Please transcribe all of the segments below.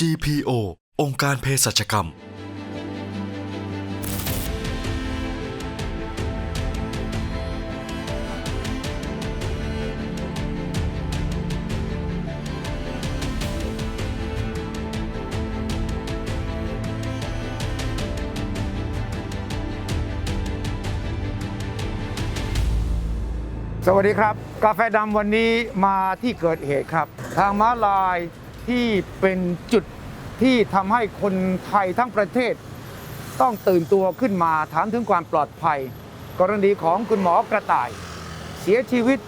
GPO องค์การเภสัชกรรม สวัสดีครับ กาแฟดำวันนี้มาที่เกิดเหตุครับ ทางม้าลายที่เป็นจุด ที่ทำให้คนไทยทั้งประเทศ ต้องตื่นตัวขึ้นมาถามถึงความปลอดภัย กรณีของคุณหมอกระต่าย เสียชีวิต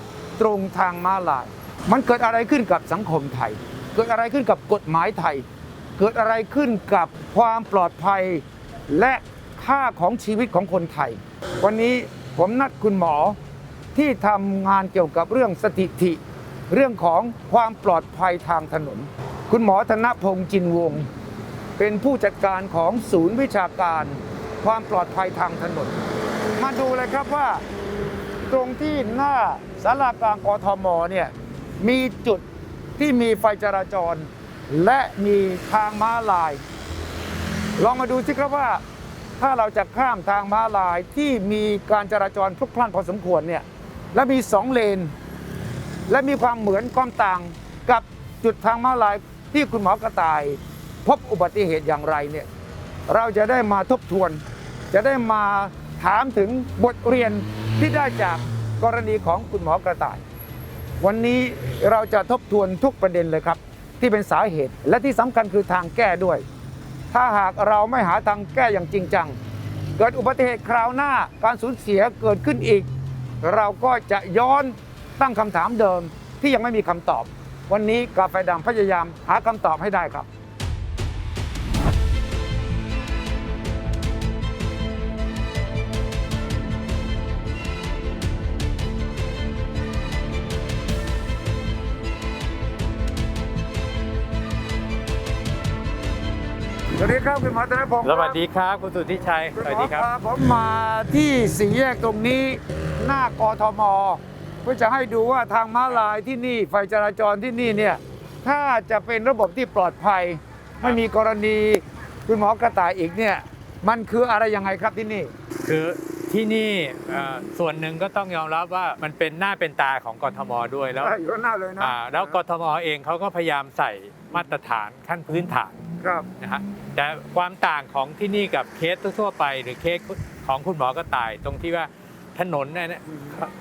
ตรงทางมาลาย มันเกิดอะไรขึ้นกับสังคมไทย เกิดอะไรขึ้นกับกฎหมายไทย เกิดอะไรขึ้นกับความปลอดภัย และค่าของชีวิตของคนไทย วันนี้ผมนัดคุณหมอที่ทำงานเกี่ยวกับเรื่องสถิติ เรื่องของความปลอดภัยทางถนน คุณหมอธนพงษ์จินวงศ์เป็นผู้จัดการของศูนย์วิชาการ ความปลอดภัยทางถนน มาดูเลยครับว่า ตรงที่หน้าสารากลางกทมเนี่ยมีจุดที่มีไฟจราจร และมีทางม้าลาย ลองมาดูสิครับว่า ถ้าเราจะข้ามทางม้าลายที่มีการจราจรพลุกพล่านพอสมควรเนี่ยและมีสองเลน และมีความเหมือนความต่างกับจุดทางม้าลาย ที่คุณหมอกระต่าย พบอุบัติเหตุอย่างไรเนี่ยเราจะได้มาทบทวน จะได้มาถามถึงบทเรียนที่ได้จากกรณีของคุณหมอกระต่าย วันนี้เราจะทบทวนทุกประเด็นเลยครับ ที่เป็นสาเหตุและที่สำคัญคือทางแก้ด้วย ถ้าหากเราไม่หาทางแก้อย่างจริงจัง เกิดอุบัติเหตุคราวหน้าการสูญเสียเกิดขึ้นอีก เราก็จะย้อนตั้งคำถามเดิมที่ยังไม่มีคำตอบ วันนี้กาแฟดำพยายามหาคำตอบให้ได้ครับสวัสดีครับคุณหมอธนพงศ์สวัสดีครับคุณสุทธิชัย สวัสดีครับณหมอผมมาที่สี่แยกตรงนี้หน้ากทม เพื่อจะให้ดูว่าทางม้าลายที่นี่ ไฟจราจรที่นี่เนี่ยถ้าจะเป็นระบบที่ปลอดภัย ไม่มีกรณีคุณหมอกระต่ายอีกเนี่ยมันคืออะไรยังไงครับที่นี่ คือที่นี่เอ่อส่วนหนึ่งก็ต้องยอมรับว่ามันเป็นหน้าเป็นตาของกทมด้วยแล้วอยู่ข้างหน้าเลยนะอ่าแล้วกทมเองเขาก็พยายามใส่มาตรฐานขั้นพื้นฐานครับ นะฮะแต่ความต่างของที่นี่กับเคสทั่วๆไป หรือเคสของคุณหมอก็ตายตรงที่ว่า ถนนเนี่ย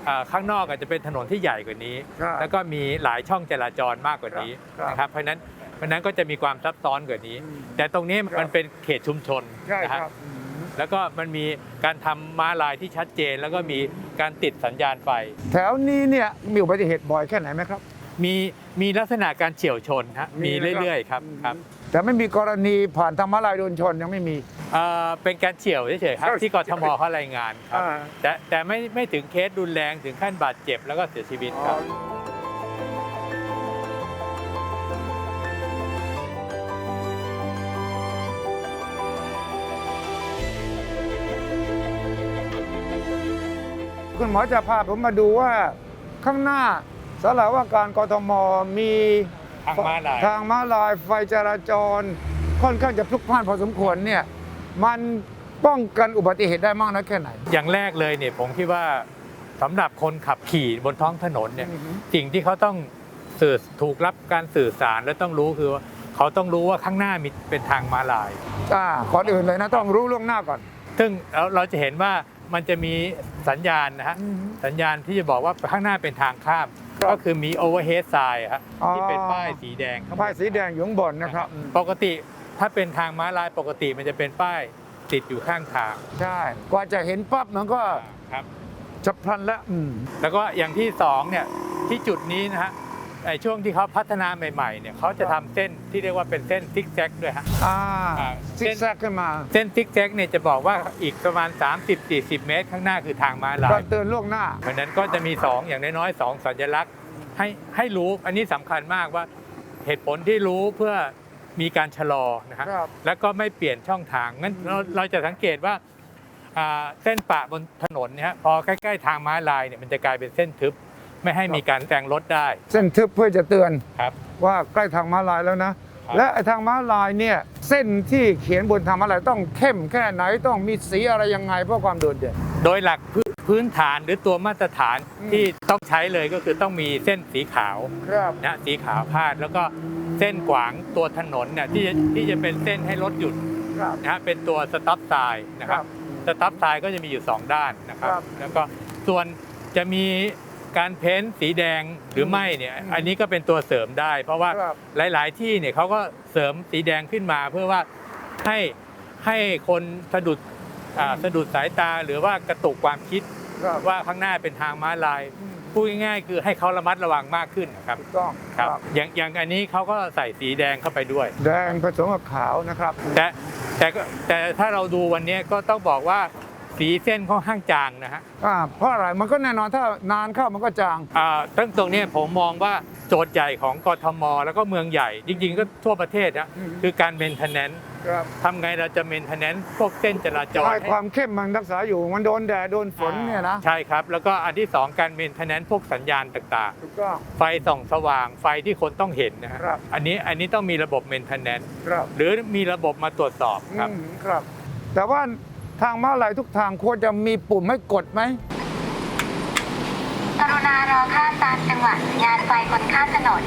อ่าข้างนอกอาจจะเป็นถนนที่ใหญ่กว่านี้ ครับ แล้วก็มีหลายช่องจราจรมากกว่านี้ครับนะครับเพราะฉะนั้นเพราะฉะนั้นก็จะมีความซับซ้อนกว่านี้ อืมแต่ตรงนี้ครับ มันเป็นเขตชุมชนใช่นะคฮะรับอืมแล้วก็มันมีการทำม้าลายที่ชัดเจน แล้วก็มีการติดสัญญาณไฟ แถวนี้เนี่ยมีอุบัติเหตุบ่อยแค่ไหนไหมครับ มีมีลักษณะการเฉี่ยวชนฮะมีมีนะครับ เรื่อยๆครับครับแต่ไม่มีกรณีผ่านทางม้าลายโดนชนยังไม่มี เอ่อเป็นการเฉี่ยวเฉยๆครับครับ ที่กทมเขารายงานครับ อ่า แต่แต่ไม่ไม่ถึงเคสรุนแรงถึงขั้นบาดเจ็บแล้วก็เสียชีวิตครับ คุณหมอจะพาผมมาดูว่าข้างหน้าสารว่าการกทมมีทางม้าลาย ทางม้าลายไฟจราจร ค่อนข้างจะพลุกพล่านพอสมควรเนี่ย มันป้องกันอุบัติเหตุได้มากน้อยแค่ไหน อย่างแรกเลยเนี่ยผมคิดว่าสำหรับคนขับขี่บนท้องถนนเนี่ยอือฮึ สิ่งที่เขาต้องสื่อถูกรับการสื่อสารและต้องรู้คือว่าเขาต้องรู้ว่าข้างหน้ามีเป็นทางม้าลาย อ่าก่อนอื่นเลยนะต้องรู้ล่วงหน้าก่อน ซึ่งเราเราจะเห็นว่ามันจะมีสัญญาณนะฮะสัญญาณที่จะบอกว่าข้างหน้าเป็นทางข้าม ครับก็คือมีโอเวอร์เฮดไซน์ฮะอ๋อ ที่เป็นป้ายสีแดงข้างบนป้ายสีแดงอยู่ข้างบนนะครับ ปกติ ถ้าเป็นทางม้าลายปกติมันจะเป็นป้ายติดอยู่ข้างทาง ใช่ กว่าจะเห็นปั๊บมันก็ครับ จะพลันแล้วอืมแล้วก็อย่างที่สองเนี่ยที่จุดนี้นะฮะไอ้ช่วงที่เขาพัฒนาใหม่ๆเนี่ยเขาจะทำเส้นที่เรียกว่าเป็นเส้นซิกแซกด้วยฮะ อ่าอ่า ซิกแซกขึ้นมาเส้นซิกแซกเนี่ยจะบอกว่าอีกประมาณ 30-40 เมตร ข้างหน้าคือทางม้าลาก็ยเตือนล่วงหน้า เพราะฉะนั้นก็จะมี 2 อย่างน้อยๆสองสัญลักษณ์ให้ให้รู้อันนี้สำคัญมากว่าเหตุผลที่รู้เพื่อ มีการชะลอนะฮะครับ แล้วก็ไม่เปลี่ยนช่องทางงั้นเราเราจะสังเกตว่าอ่าเส้นปะบนถนนเนี่ยฮะพอใกล้ๆทางม้าลายเนี่ยมันจะกลายเป็นเส้นทึบ ไม่ให้มีการแซงรถได้เส้นทึบเพื่อจะเตือนครับ ว่าใกล้ทางม้าลายแล้วนะคครับ และไอ้ทางม้าลายเนี่ยเส้นที่เขียนบนทางม้าลายต้องเข้มแค่ไหนต้องมีสีอะไรยังไงเพื่อความโดดเด่น โดยหลักพื้น พื้นฐานหรือตัวมาตรฐานอืมที่ต้องใช้เลยก็คือต้องมีเส้นสีขาวครับนะสีขาวพาดแล้วก็เส้นขวางตัวถนนเนี่ยที่จะที่จะเป็นเส้นให้รถหยุดครับนะฮะเป็นตัวสต็อปไซน์นะครับสต็อปไซน์ก็จะมีอยู่ 2 ด้านนะครับครับแล้วก็ส่วนจะมีการเพ้นท์สีแดงหรือไม่เนี่ยอืมอันนี้ก็เป็นตัวเสริมได้ เพราะว่าครับหลาย ๆ ที่เนี่ยเขาก็เสริมสีแดงขึ้นมาเพื่อว่าให้ให้คนสะดุดอ่า สะดุดสายตาหรือว่ากระตุกความคิดครับว่าข้างหน้าเป็นทางม้าลายอืมพูดง่ายๆคือให้เขาระมัดระวังมากขึ้นนะครับถูกต้องครับอย่างอย่างอันนี้เขาก็ใส่สีแดงเข้าไปด้วย แดงผสมกับขาวนะครับ แต่แต่ก็แต่ถ้าเราดูวันนี้ก็ต้องบอกว่าสีเส้นค่อนข้างจางนะฮะอ่าเพราะอะไรมันก็แน่นอนถ้านานเข้ามันก็จางอ่าตั้งตรงเนี้ยผมมองว่าโจทย์ใหญ่ของกทม แล้วก็เมืองใหญ่ จริงๆ ก็ทั่วประเทศนะอืมคือการเมนเทนแนน ครับทำไงเราจะเมนเทนแนนพวกเส้นจราจรให้ความเข้มมันรักษาอยู่มันโดนแดดโดนฝนเนี่ยนะ ใช่ครับ แล้วก็อันที่สองการเมนเทนแนนพวกสัญญาณต่างถูกต้อง ๆ ไฟส่องสว่างไฟที่คนต้องเห็นนะฮะครับ อันนี้อันนี้ต้องมีระบบเมนเทนแนนครับหรือมีระบบมาตรวจสอบครับ อืมครับ แต่ว่าทางม้าลายทุกทางควรจะมีปุ่มให้กดไหม กรุณารอข้ามตามจังหวะสัญญาณไฟบนข้ามถนน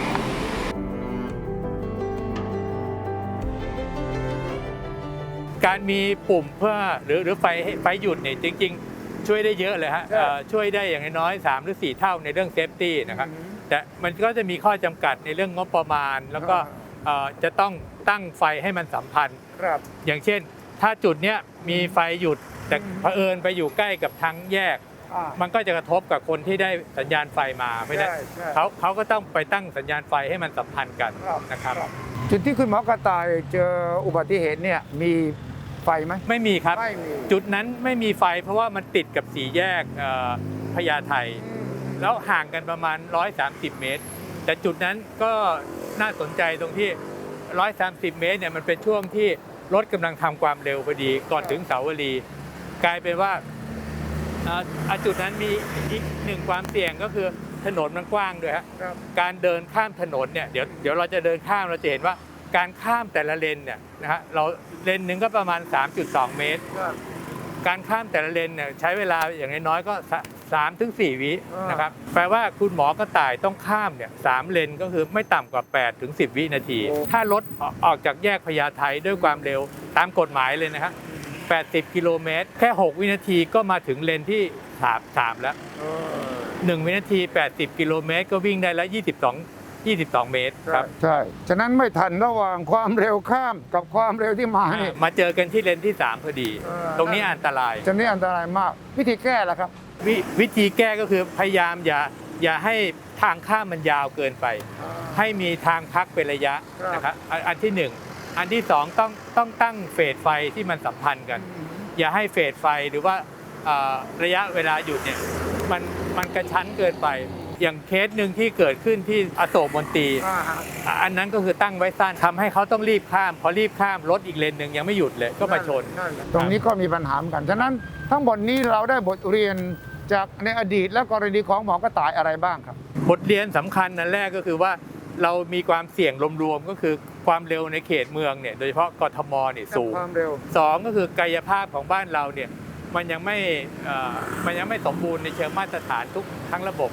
การมีปุ่มเพื่อหรือหรือไฟให้ไฟหยุดเนี่ยจริง ๆ ช่วยได้เยอะเลยฮะใช่เอ่อช่วยได้อย่างน้อยๆ3หรือ 4 เท่าในเรื่องเซฟตี้นะครับอืมแต่มันก็จะมีข้อจำกัดในเรื่องงบประมาณ แล้วก็อ่าเอ่อจะต้องตั้งไฟให้มันสัมพันธ์ ครับ อย่างเช่น ถ้าจุดเนี้ยมีไฟหยุดแต่อืม เผอิญไปอยู่ใกล้กับทางแยก อ่ามันก็จะกระทบกับคนที่ได้สัญญาณไฟมาไม่ได้ใช่ใช่ เขาเขาก็ต้องไปตั้งสัญญาณไฟให้มันสัมพันธ์กันครับ นะครับ จุดที่คุณหมอกระต่ายเจออุบัติเหตุเนี่ยมี ไฟไหมไม่มีครับ ไม่มีจุดนั้นไม่มีไฟเพราะว่ามันติดกับสี่แยกเอ่อพญาไทอืมแล้วห่างกันประมาณ 130 เมตร แต่จุดนั้นก็น่าสนใจตรงที่ 130 เมตรเนี่ยมันเป็นช่วงที่รถกำลังทำความเร็วพอดีก่อนถึงเสาวรี กลายเป็นว่าเอ่ออะจุดนั้นมีอีกหนึ่งความเสี่ยงก็คือถนนมันกว้างด้วยฮะครับการเดินข้ามถนนเนี่ยเดี๋ยวเดี๋ยวเราจะเดินข้ามเราจะเห็นว่า การข้ามแต่ละเลนเนี่ยนะฮะเราเลนหนึ่งก็ประมาณ 3.2 เมตรครับการข้ามแต่ละเลนเนี่ยใช้เวลาอย่างน้อยๆก็สามถึงสี่วิอ่านนะครับแปลว่าคุณหมอกระต่ายต้องข้ามเนี่ยสามเลนก็คือไม่ต่ำกว่า8ถึง10 วินาที ถ้ารถออกออกจากแยกพญาไทด้วยความเร็วตามกฎหมายเลยนะครับ80 กิโลเมตร แค่ 6 วินาทีก็มาถึงเลนที่3 3แล้วเออ1วินาที 80 กิโลเมตร ก็วิ่งได้แล้ว 22 22 เมตรครับ ใช่ ฉะนั้นไม่ทันระหว่างความเร็วข้ามกับความเร็วที่มาเนี่ยมาเจอกันที่เลนที่ 3 พอดีเออตรงนี้อันตรายจะนี่อันตรายมาก วิธีแก้ล่ะครับววิธีแก้ก็คือพยายามอย่าอย่าให้ทางข้ามมันยาวเกินไป ให้มีทางพักเป็นระยะครับนะครับอันอันที่หนึ่งอันที่สองต้องต้องตั้งเฟสไฟที่มันสัมพันธ์กัน อย่าให้เฟสไฟหรือว่าเอ่อระยะเวลาหยุดเนี่ยมันมันกระชั้นเกินไป อย่างเคสหนึ่งที่เกิดขึ้นที่อโศกมนตรีอ่าฮะอะอันนั้นก็คือตั้งไว้สั้นทำให้เขาต้องรีบข้าม พอรีบข้ามรถอีกเลนหนึ่งยังไม่หยุดเลยก็มาชนแหละตรงนี้ก็มีปัญหาเหมือนกัน ฉะนั้นทั้งหมดนี้เราได้บทเรียนจากในอดีตและกรณีของหมอกระต่ายอะไรบ้างครับ บทเรียนสำคัญนันแรกก็คือว่าเรามีความเสี่ยงรวมๆก็คือความเร็วในเขตเมืองเนี่ยโดยเฉพาะกทมเนี่ยสูงความเร็ว สองก็คือกายภาพของบ้านเราเนี่ยมันยังไม่เอ่อมันยังไม่สมบูรณ์ในเชิงมาตรฐานทุกทั้งระบบ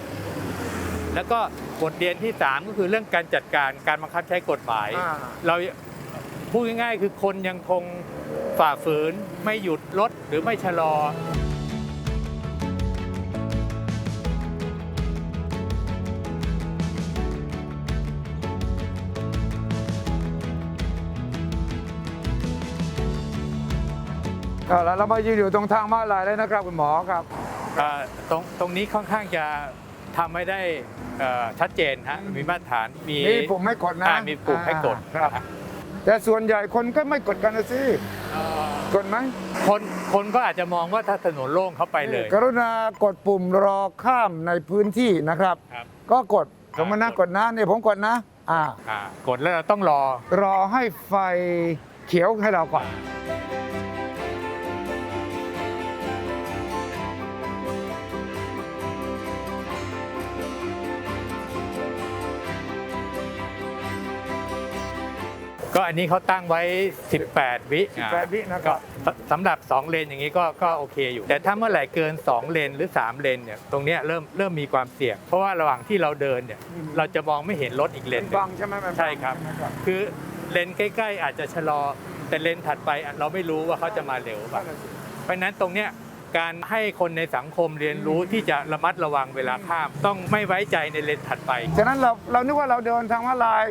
แล้วก็บทเรียนที่ 3 ก็คือเรื่องการจัดการการบังคับใช้กฎหมาย อ่า เราพูดง่ายๆคือคนยังคงฝ่าฝืนไม่หยุดรถหรือไม่ชะลอเอาละเรามายืนอยู่ตรงทางม้าลายแล้วนะครับคุณหมอครับ เอ่อตรงตรงนี้ค่อนข้างจะ ทำไม่ได้เอ่อชัดเจนฮะอืมมีมาตรฐานมีมีปุ่มให้กดนะอ่ามีปุ่มให้กดอ่าครับนะฮะแต่ส่วนใหญ่คนก็ไม่กดกันนะสิเอ่อกดไหมคนคนก็อาจจะมองว่าถ้าถนนโล่งเขาไปเลย กรุณากดปุ่มรอข้ามในพื้นที่นะครับ ครับก็กดสมมตินะกดนะเนี่ยผมกดนะ อ่า อ่ากดแล้วเราต้องรอ รอให้ไฟเขียวให้เราก่อน อันนี้เขาตั้งไว้ 18 วิอ่า18วินะคก็รับสสำหรับ 2 เลนอย่างนี้ก็ก็โอเคอยู่ แต่ถ้าเมื่อไหร่เกิน 2 เลนหรือ 3 เลนเนี่ยตรงเนี้ยเริ่มเริ่มมีความเสี่ยง เพราะว่าระหว่างที่เราเดินเนี่ยอืมเราจะมองไม่เห็นรถอีกเลนหนึ่งบังใช่ไหมมันบังใช่ครับนะครับ คือเลนใกล้ ๆ อาจจะชะลอ แต่เลนถัดไปอะเราไม่รู้ว่าเขาจะมาเร็วเปล่าเพราะฉะนั้นตรงเนี้ยการให้คนในสังคมเรียนรู้ที่จะระมัดระวังเวลาข้าม ต้องไม่ไว้ใจในเลนถัดไป ฉะนั้นเราเรานึกว่าเราเดินทางม้าลาย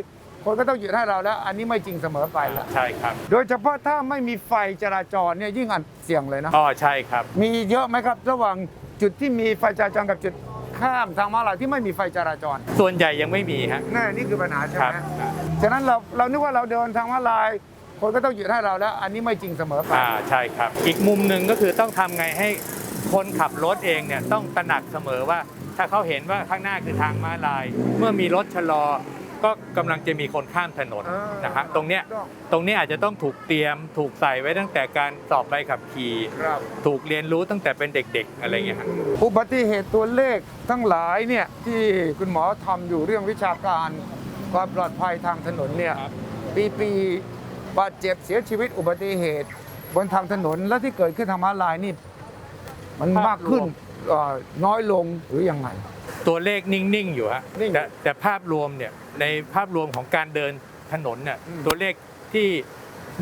คนก็ต้องหยุดให้เราแล้ว อันนี้ไม่จริงเสมอไปละใช่ครับ โดยเฉพาะถ้าไม่มีไฟจราจรเนี่ยยิ่งอันเสี่ยงเลยนะอ๋อใช่ครับ มีเยอะไหมครับ ระหว่างจุดที่มีไฟจราจรกับจุดข้ามทางม้าลายที่ไม่มีไฟจราจรส่วนใหญ่ยังไม่มีฮะนั่นนี่คือปัญหาใช่คไหรัมบฉะนั้นเราเรานึกว่าเราเดินทางม้าลายคนก็ต้องหยุดให้เราแล้ว อันนี้ไม่จริงเสมอไปอ่าใช่ครับ อีกมุมหนึ่งก็คือต้องทำไงให้คนขับรถเองเนี่ยต้องตระหนักเสมอว่า ถ้าเขาเห็นว่าข้างหน้าคือทางม้าลาย เมื่อมีรถชะลอ ก็กำลังจะมีคนข้ามถนนอ่านนะครับตรงเนี้ยต้องตรงนี้อาจจะต้องถูกเตรียมถูกใส่ไว้ตั้งแต่การสอบใบขับขี่ครับถูกเรียนรู้ตั้งแต่เป็นเด็กๆ อะไรเงี้ยครับอุบัติเหตุตัวเลขทั้งหลายเนี่ยที่คุณหมอทำอยู่เรื่องวิชาการ ความปลอดภัยทางถนนเนี่ยครับปีปีบาดเจ็บเสียชีวิตอุบัติเหตุ บนทางถนนและที่เกิดขึ้นทางม้าลายนี่ มันมากขึ้น เอ่อน้อยลงหรือยังไง ตัวเลขนิ่ง ๆ อยู่ฮะนิ่งแต่แต่ภาพรวมเนี่ยในภาพรวมของการเดินถนนเนี่ยอืมตัวเลขที่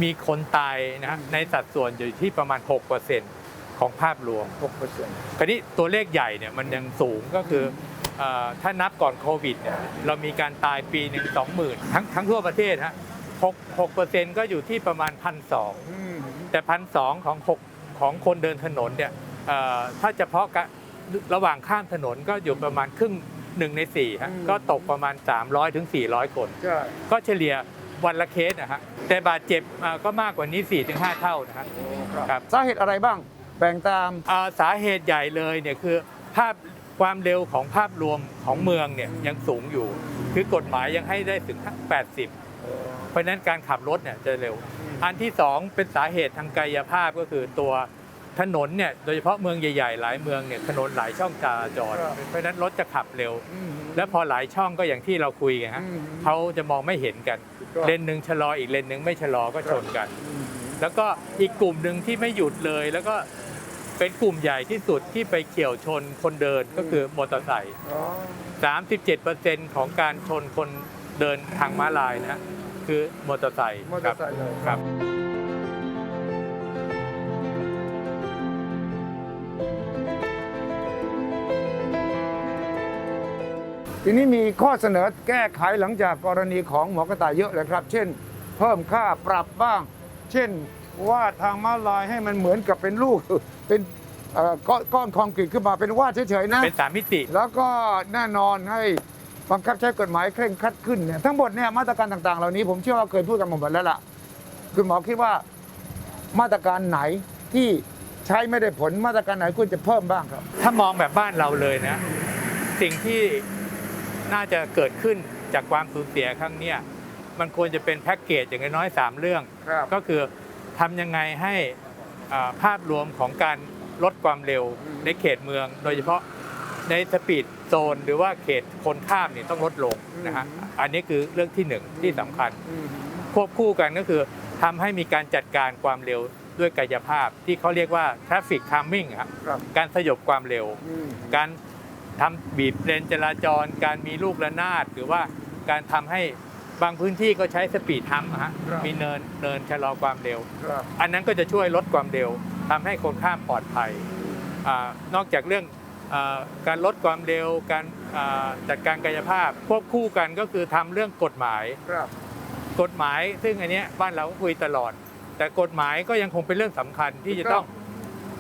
มีคนตายนะฮะในสัดส่วนอยู่ที่ประมาณ 6%ของภาพรวม 6เปอร์เซ็นต์ คราวนี้ตัวเลขใหญ่เนี่ยมันยังสูงก็คือเอ่อถ้านับก่อนโควิดเนี่ยเรามีการตายปีหนึ่งสองหมื่นทั้งทั้งทั่วประเทศฮะหกหกเปอร์เซ็นต์ก็อยู่ที่ประมาณพันสองแต่พันสองของหกของคนเดินถนนเนี่ยเอ่อ ถ้าเฉพาะกะระหว่างข้ามถนนก็อยู่ประมาณครึ่งหนึ่งในสี่ฮะอืมก็ตกประมาณ 300ถึง400 คนใช่ก็เฉลี่ยวันละเคสนะฮะแต่บาดเจ็บอ่าก็มากกว่านี้4ถึง5เท่านะฮะครับสาเหตุอะไรบ้างแบ่งตามอ่าสาเหตุใหญ่เลยเนี่ยคือภาพความเร็วของภาพรวมของเมืองเนี่ยยังสูงอยู่ คือกฎหมายยังให้ได้ถึง 80 เพราะฉะนั้นการขับรถเนี่ยจะเร็ว อันที่สองเป็นสาเหตุทางกายภาพก็คือตัว ถนนเนี่ยโดยเฉพาะเมืองใหญ่ๆ หลายเมืองเนี่ยถนนหลายช่องจราจร ครับเพราะฉะนั้นรถจะขับเร็วอืมแล้วพอหลายช่องก็อย่างที่เราคุยกันฮะอืม เขาจะมองไม่เห็นกันถูกต้องเลนหนึ่งชะลออีกเลนหนึ่งไม่ชะลอก็ชนกัน อืมแล้วก็อีกกลุ่มหนึ่งที่ไม่หยุดเลย แล้วก็เป็นกลุ่มใหญ่ที่สุดที่ไปเฉี่ยวชนคนเดินก็คือมอเตอร์ไซค์ อ๋อ 37%ของการชนคนเดินทางม้าลายนะฮะคือมอเตอร์ไซค์มอเตคอรับร์ไซค์เลย ครับ ทีนี้มีข้อเสนอแก้ไขหลังจากกรณีของหมอกระต่ายเยอะเลยครับ เช่น เพิ่มค่าปรับบ้าง เช่นวาดทางม้าลายให้มันเหมือนกับเป็นลูก เป็นเอ่อก้อนก้อนคอนกรีตขึ้นมาเป็นวาดเฉยๆนะ เป็นสามมิติ แล้วก็แน่นอนให้บังคับใช้กฎหมายเคร่งครัดขึ้นเนี่ยทั้งหมดเนี่ยมาตรการต่างๆ เหล่านี้ผมเชื่อว่าเคยพูดกันมาหมดแล้วล่ะคุณหมอคิดว่ามาตรการไหนที่ใช้ไม่ได้ผลมาตรการไหนควรจะเพิ่มบ้างครับ ถ้ามองแบบบ้านเราเลยนะ สิ่งที่ น่าจะเกิดขึ้นจากความสูญเสียครั้งเนี้ยมันควรจะเป็นแพ็กเกจอย่างน้อยๆสามเรื่อง ครับ ก็คือทำยังไงให้อ่าภาพรวมของการลดความเร็วอืมในเขตเมือง โดยเฉพาะในสปีดโซน หรือว่าเขตคนข้ามเนี่ยต้องลดลงนะฮะอันนี้คือเรื่องที่หนึ่งที่สำคัญ อืมควบคู่กันก็คือทำให้มีการจัดการความเร็วด้วยกายภาพที่เขาเรียกว่า traffic calming ครับครับการสยบความเร็ว อืม การ ทำบีบเลนจราจร การมีลูกระนาด หรือว่าการทำให้บางพื้นที่ก็ใช้สปีดทัมป์อะฮะครับมีเนินเนินชะลอความเร็วครับอันนั้นก็จะช่วยลดความเร็วทำให้คนข้ามปลอดภัยอานอกจากเรื่องอาการลดความเร็วการอ่าจัดการกายภาพควบคู่กันก็คือทำเรื่องกฎหมายครับกฎหมายซึ่งอันเนี้ยบ้านเราก็คุยตลอด แต่กฎหมายก็ยังคงเป็นเรื่องสำคัญที่จะต้อง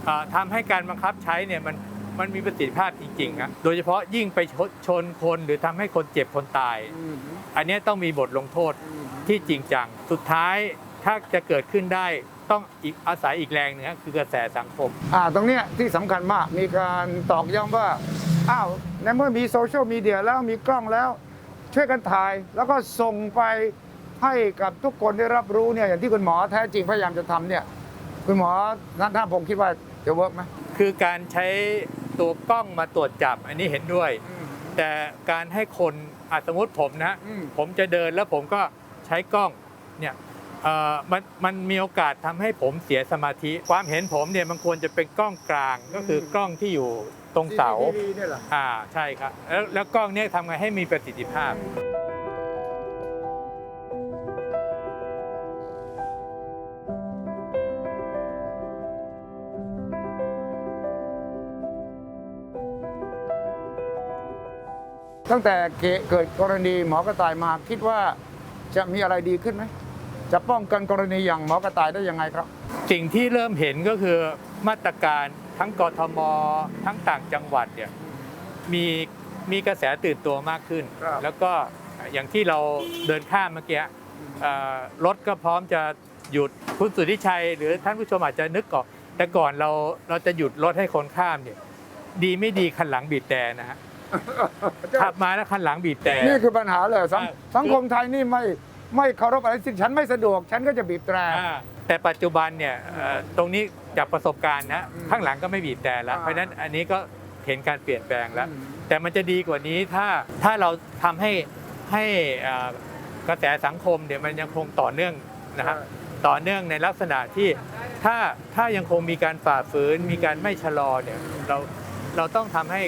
อาทำให้การบังคับใช้เนี่ยมัน มันมีประสิทธิภาพจริงๆครับโดยเฉพาะยิ่งไปชนชนคนหรือทำให้คนเจ็บคนตายอืมอันเนี้ยต้องมีบทลงโทษอืมที่จริงจัง สุดท้ายถ้าจะเกิดขึ้นได้ต้องอีกอาศัยอีกแรงหนึงครับคือกระแสสังคม อ่าตรงเนี้ยที่สำคัญมากมีการตอกย้ำว่าอ้าวในเมื่อมีโซเชียลมีเดียแล้วมีกล้องแล้ว ช่วยกันถ่ายแล้วก็ส่งไปให้กับทุกคนได้รับรู้เนี่ยอย่างที่คุณหมอแท้จริงพยายามจะทำเนี่ยคุณหมอนัทธพงศ์คิดว่าจะเวิร์กไหมคือการใช้ ตัวกล้องมาตรวจจับอันนี้เห็นด้วย แต่การให้คนอาสมมติผมนะอืมผมจะเดินแล้วผมก็ใช้กล้องเนี่ยเอ่อมันมันมีโอกาสทำให้ผมเสียสมาธิ ความเห็นผมเนี่ยมันควรจะเป็นกล้องกลางก็คือกล้องที่อยู่ตรงเสา CCTV เนี่ยเหรออ่าใช่ครับแล้วแล้วกล้องเนี่ยทำไงให้มีประสิทธิภาพ ตั้งแต่เกิดกรณีหมอกระต่ายมาคิดว่าจะมีอะไรดีขึ้นไหมจะป้องกันกรณีอย่างหมอกระต่ายได้ยังไงครับ สิ่งที่เริ่มเห็นก็คือมาตรการทั้งกทม ทั้งต่างจังหวัดเนี่ยมีมีกระแสตื่นตัวมากขึ้นครับแล้วก็อย่างที่เราเดินข้ามเมื่อกี้เอ่อรถก็พร้อมจะหยุดคุณสุทธิชัย หรือท่านผู้ชมอาจจะนึกก่อนแต่ก่อนเราเราจะหยุดรถให้คนข้ามเนี่ยดีไม่ดีคันหลังบีบแต่นะฮะ ขับมาแล้วคันหลังบีบแต่นี่คือปัญหาเลยสังใช่สังคมไทยนี่ไม่ไม่เคารพอะไรสิ่งฉันไม่สะดวก ฉันก็จะบีบแตรอ่าแต่ปัจจุบันเนี่ยเอ่อตรงนี้จากประสบการณ์นะอืมข้างหลังก็ไม่บีบแต่แล้วอ่าเพราะฉะนั้นอันนี้ก็เห็นการเปลี่ยนแปลงแล้วอืมแต่มันจะดีกว่านี้ถ้าถ้าเราทำให้ให้เอ่อกระแสสังคมเนี่ยมันยังคงต่อเนื่องนะครับต่อเนื่องในลักษณะที่ถ้าถ้ายังคงมีการฝ่าฝืนมีการไม่ชะลอเนี่ยเราเราต้องทำให้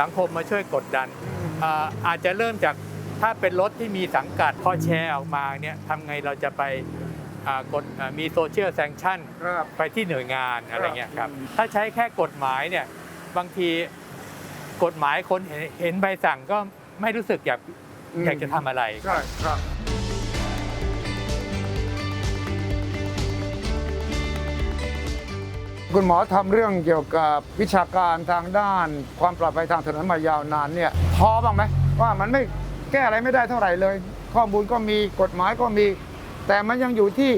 สังคมมาช่วยกดดันอ่าอาจจะเริ่มจากถ้าเป็นรถที่มีสังกัดพอแชร์ออกมาเนี่ยทำไงเราจะไปอ่ากดอ่ามีโซเชียลแซงชั่นครับไปที่หน่วยงานอะไรเงี้ยครับอืมถ้าใช้แค่กฎหมายเนี่ยบางทีกฎหมายคนเห็นเห็นใบสั่งก็ไม่รู้สึกอยากอยากจะทำอะไรใช่ครับ คุณหมอทำเรื่องเกี่ยวกับวิชาการทางด้าน ความปลอดภัยทางถนนมายาวนานเนี่ยท้อบ้างไหมว่ามันไม่แก้อะไรไม่ได้เท่าไหร่เลย ข้อมูลก็มีกฎหมายก็มี แต่มันยังอยู่ที่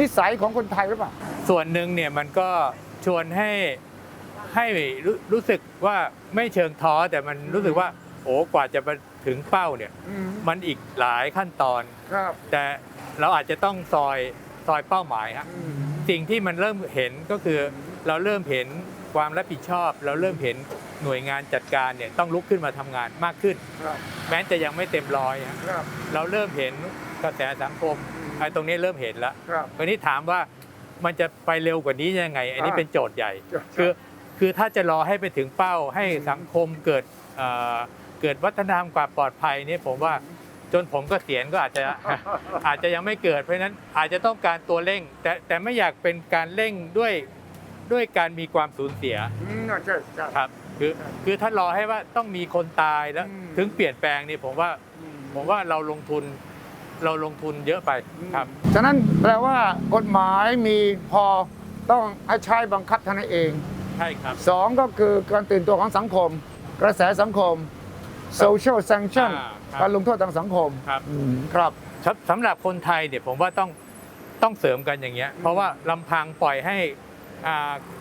นิสัยของคนไทยหรือเปล่าส่วนหนึ่งเนี่ยมันก็ชวนให้ให้รู้รู้สึกว่าไม่เชิงท้อแต่มันรู้สึกว่า โอ้กว่าจะมาถึงเป้าเนี่ยมันอีกหลายขั้นตอนครับแต่เราอาจจะต้องซอยซอยเป้าหมายฮะสิ่งที่มันเริ่มเห็นก็คือ เราเริ่มเห็นความรับผิดชอบ เราเริ่มเห็นหน่วยงานจัดการเนี่ยต้องลุกขึ้นมาทำงานมากขึ้นครับแม้จะยังไม่เต็มร้อยฮะครับเราเริ่มเห็นกระแสสังคมไอ้ตรงนี้เริ่มเห็นแล้วครับวันนี้ถามว่ามันจะไปเร็วกว่านี้ยังไง อันนี้อ่าเป็นโจทย์ใหญ่โจทย์ใหญ่ คือคือถ้าจะรอให้ไปถึงเป้าให้อืมสังคมเกิดเอ่อเกิดวัฒนธรรมความปลอดภัยเนี่ยผมว่าจนผมก็เสียณก็อาจจะอาจจะยังไม่เกิดเพราะฉะนั้นอาจจะต้องการตัวเร่ง แต่แต่ไม่อยากเป็นการเร่งด้วย ด้วยการมีความสูญเสียอืมใช่ใช่ ครับ คือคือถ้ารอให้ว่าต้องมีคนตายแล้ว อืม ถึงเปลี่ยนแปลงนี่ผมว่าผมว่าเราลงทุนเราลงทุนเยอะไปครับ ฉะนั้นแปลว่ากฎหมายมีพอต้องให้ใช้บังคับเท่านั้นเอง ใช่ครับ สองก็คือการตื่นตัวของสังคม กระแสสังคม social sanction อ่าครับ การลงโทษทางสังคมครับ อืมครับ สำสำหรับคนไทยเนี่ยผมว่าต้องต้องเสริมกันอย่างเงี้ย เพราะว่าลำพังปล่อยให้อ่า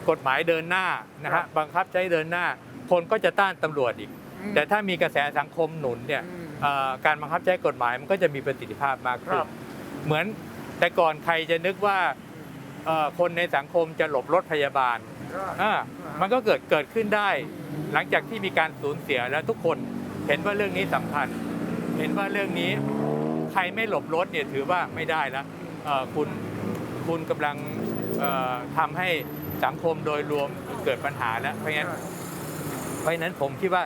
กฎหมายเดินหน้านะครัฮะบบังคับใช้เดินหน้า คนก็จะต้านตำรวจอีก แต่ถ้ามีกระแสสังคมหนุนเนี่ยอืมเอ่อการบังคับใช้กฎหมายมันก็จะมีประสิทธิภาพมากคขึ้รันบเหมือนแต่ก่อนใครจะนึกว่าเอ่อคนในสังคมจะหลบรถพยาบาลอ่ามันก็เกิดเกิดขึ้นได้ หลังจากที่มีการสูญเสียแล้วทุกคนเห็นว่าเรื่องนี้สำคัญ เห็นว่าเรื่องนี้ใครไม่หลบรถเนี่ยถือว่าไม่ได้แล้วเอ่อคุณคุณกำลังเอ่อ ทำให้สังคมโดยรวมเกิดปัญหาแล้วเพราะงั้นเพราะฉะนั้นผมคิดว่า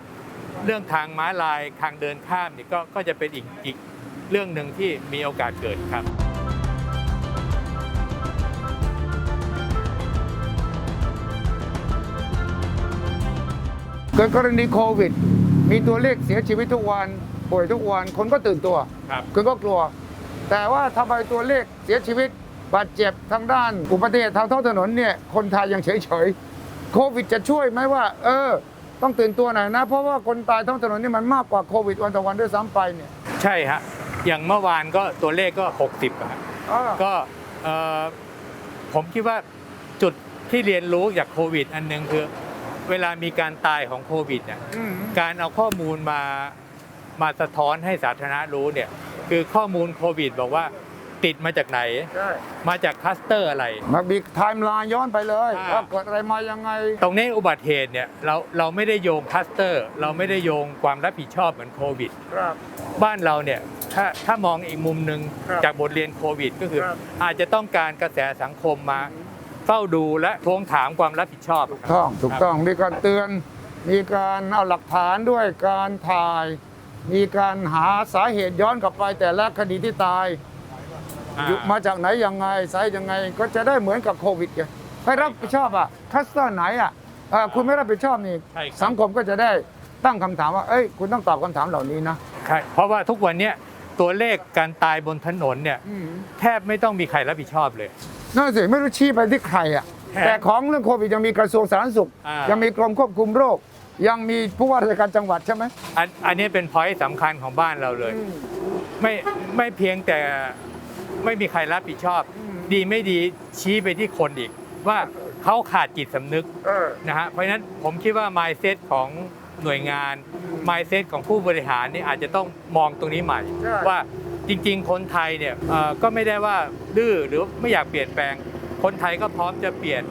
เรื่องทางม้าลายทางเดินข้ามนี่ก็ก็จะเป็นอีกอีกเรื่องหนึ่งที่มีโอกาสเกิดครับเกิดกรณีโควิด มีตัวเลขเสียชีวิตทุกวันป่วยทุกวันคนก็ตื่นตัวครับคนก็กลัว แต่ว่าทำไมตัวเลขเสียชีวิต บาดเจ็บทางด้าน อุบัติเหตุทางท้องถนนเนี่ยคนไทยยังเฉยๆโควิดจะช่วยไหมว่า เออ ต้องตื่นตัวหน่อยนะ เพราะว่าคนตายท้องถนนนี่มันมากกว่าโควิดวันต่อวันด้วยซ้ำไปเนี่ยใช่ฮะอย่างเมื่อวานก็ตัวเลขก็ 60อะฮะอ่าก็เอ่อผมคิดว่าจุดที่เรียนรู้จากโควิด อันหนึงคือ เวลามีการตายของโควิดเนี่ย อืม การเอาข้อมูลมามาสะท้อนให้สาธารณะรู้เนี่ยคือข้อมูลโควิด บอกว่า ติดมาจากไหนมาจากคลัสเตอร์อะไร มาบิ๊กไทม์ไลน์ย้อนไปเลยอ่า ว่าเกิดอะไรมายังไง ตรงนี้อุบัติเหตุเนี่ยเราเราไม่ได้โยงคลัสเตอร์ เราไม่ได้โยงความรับผิดชอบเหมือนโควิด ครับ บ้านเราเนี่ยถ้าถ้ามองอีกมุมหนึ่งครับจากบทเรียนโควิด ก็คือ ครับ อาจจะต้องการกระแสสังคมมาเฝ้าดูและทวงถามความรับผิดชอบถูกต้องถูกต้องมีการเตือนมีการเอาหลักฐานด้วยการถ่าย มีการหาสาเหตุย้อนกลับไปแต่ละคดีที่ตาย อ่าอยู่มาจากไหนยังไงสาเหตุยังไงก็จะได้เหมือนกับโควิดไงใครรับผิดชอบอะคลัสเตอร์ไหนอะเอ่อคุณไม่รับผิดชอบนี่ใช่ครับสังคมก็จะได้ตั้งคำถามว่าเอ้ยคุณต้องตอบคำถามเหล่านี้นะใช่เพราะว่าทุกวันเนี้ยตัวเลขการตายบนถนนเนี่ยแทบไม่ต้องมีใครรับผิดชอบเลยนั่นสิไม่รู้ชี้ไปที่ใครอะแฮะแต่ของเรื่องโควิดยังมีกระทรวงสาธารณสุขอ่ายัยังมีกรมควบคุมโรค ยังมีผู้ว่าราชการจังหวัดใช่ไหมอันอันนี้เป็นพอยต์สำคัญของบ้านเราเลย ไม่ไม่เพียงแต่ ไม่มีใครรับผิดชอบ ดีไม่ดีชี้ไปที่คนอีก ว่าเขาขาดจิตสำนึกเออ นะฮะเพราะฉะนั้นผมคิดว่า mindset ของหน่วยงาน mindset ของผู้บริหารนี่อาจจะต้องมองตรงนี้ใหม่ ใช่ ว่าจริงๆ คนไทยเนี่ยเอ่อก็ไม่ได้ว่าดื้อหรือไม่อยากเปลี่ยนแปลง คนไทยก็พร้อมจะเปลี่ยน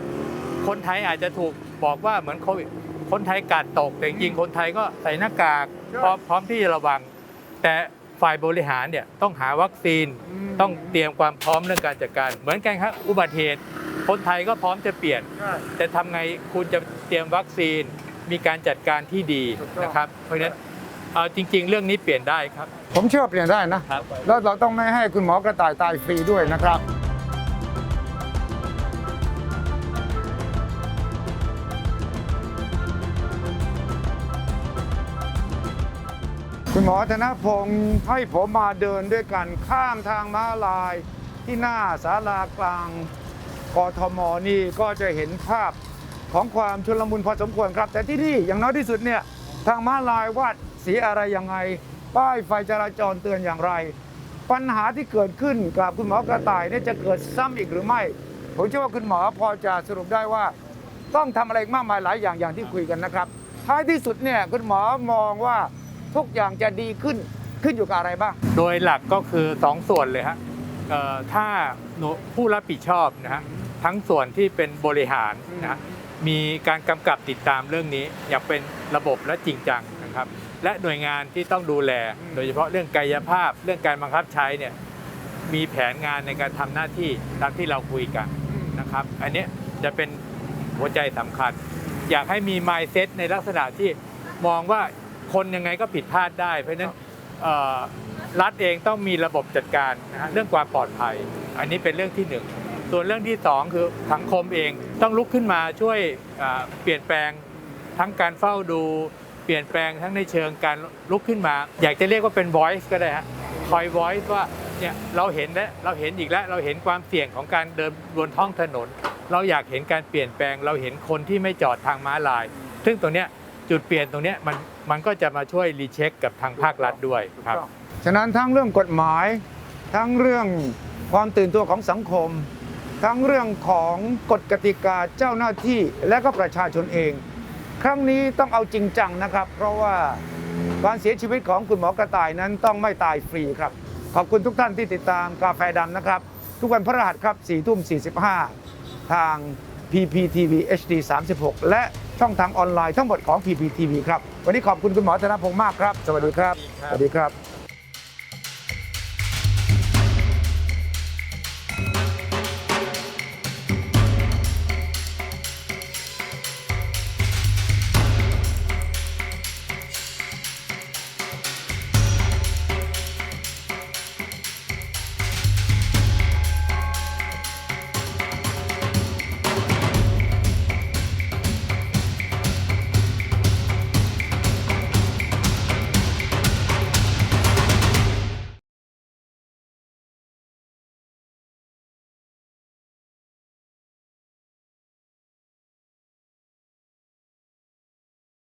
คนไทยอาจจะถูกบอกว่าเหมือนโควิดคนไทยกาดตกแต่จริงๆคนไทยก็ใส่หน้ากากพร้อมพร้อมที่จะระวัง แต่ ฝ่ายบริหารเนี่ยต้องหาวัคซีนต้องเตรียมความพร้อมเรื่องการจัดการ เหมือนกันครับอุบัติเหตุคนไทยก็พร้อมจะเปลี่ยน แต่ทำไงคุณจะเตรียมวัคซีนมีการจัดการที่ดีถูกต้องนะครับ เพราะฉะนั้นเอาจริง ๆ เรื่องนี้เปลี่ยนได้ครับ ผมเชื่อว่าเปลี่ยนได้นะครับแล้วเราต้องไม่ให้คุณหมอกระต่ายตายฟรีด้วยนะครับ คุณหมอธนพงศ์ให้ผมมาเดินด้วยกันข้ามทางม้าลายที่หน้าศาลากลางกทมนี่ก็จะเห็นภาพของความชุลมุนพอสมควรครับ แต่ที่นี่อย่างน้อยที่สุดเนี่ยทางม้าลายวาดสีอะไรยังไง ป้ายไฟจราจรเตือนอย่างไร ปัญหาที่เกิดขึ้นกับคุณหมอกระต่ายเนี่ยจะเกิดซ้ำอีกหรือไม่ ผมเชื่อว่าคุณหมอพอจะสรุปได้ว่า ต้องทำอะไรมากมายหลายอย่างอย่างที่คุยกันนะครับ ท้ายที่สุดเนี่ยคุณหมอมองว่า ทุกอย่างจะดีขึ้นขึ้นอยู่กับอะไรบ้าง โดยหลักก็คือสองส่วนเลยฮะเอ่อถ้าหน่วยผู้รับผิดชอบนะฮะทั้งส่วนที่เป็นบริหารนะฮะมีการกำกับติดตามเรื่องนี้อย่างเป็นระบบและจริงจังนะครับ และหน่วยงานที่ต้องดูแลโดยเฉพาะเรื่องกายภาพ เรื่องการบังคับใช้เนี่ยมีแผนงานในการทำหน้าที่ตามที่เราคุยกัน นะครับอันเนี้ยจะเป็นหัวใจสำคัญ อยากให้มี mindset ในลักษณะที่มองว่า คนยังไงก็ผิดพลาดได้ เพราะฉะนั้นเอ่อรัฐเองต้องมีระบบจัดการนะฮะเรื่องความปลอดภัย อันนี้เป็นเรื่องที่หนึ่งส่วนเรื่องที่สองคือสังคมเองต้องลุกขึ้นมาช่วยอ่าเปลี่ยนแปลงทั้งการเฝ้าดูเปลี่ยนแปลงทั้งในเชิงการลุกขึ้นมา อยากจะเรียกว่าเป็น voice ก็ได้ฮะคอย voice ว่าเนี่ยเราเห็นแล้วเราเห็นอีกแล้วเราเห็นความเสี่ยงของการเดินบนท้องถนน เราอยากเห็นการเปลี่ยนแปลง เราเห็นคนที่ไม่จอดทางม้าลาย ซึ่งตรงเนี้ยจุดเปลี่ยนตรงเนี้ยมัน มันก็จะมาช่วยรีเช็คกับทางภาครัฐด้วยครับ ฉะนั้นทั้งเรื่องกฎหมาย ทั้งเรื่องความตื่นตัวของสังคม ทั้งเรื่องของกฎกติกาเจ้าหน้าที่และก็ประชาชนเอง ครั้งนี้ต้องเอาจริงจังนะครับ เพราะว่าการเสียชีวิตของคุณหมอกระต่ายนั้นต้องไม่ตายฟรีครับ ขอบคุณทุกท่านที่ติดตามกาแฟดำนะครับ ทุกวันพฤหัสครับ4ทุ่ม45 ทาง PPTV HD 36 และ ช่องทางออนไลน์ทั้งหมดของ PPTV ครับ วันนี้ขอบคุณคุณหมอธนพงศ์มากครับ สวัสดีครับ สวัสดีครับ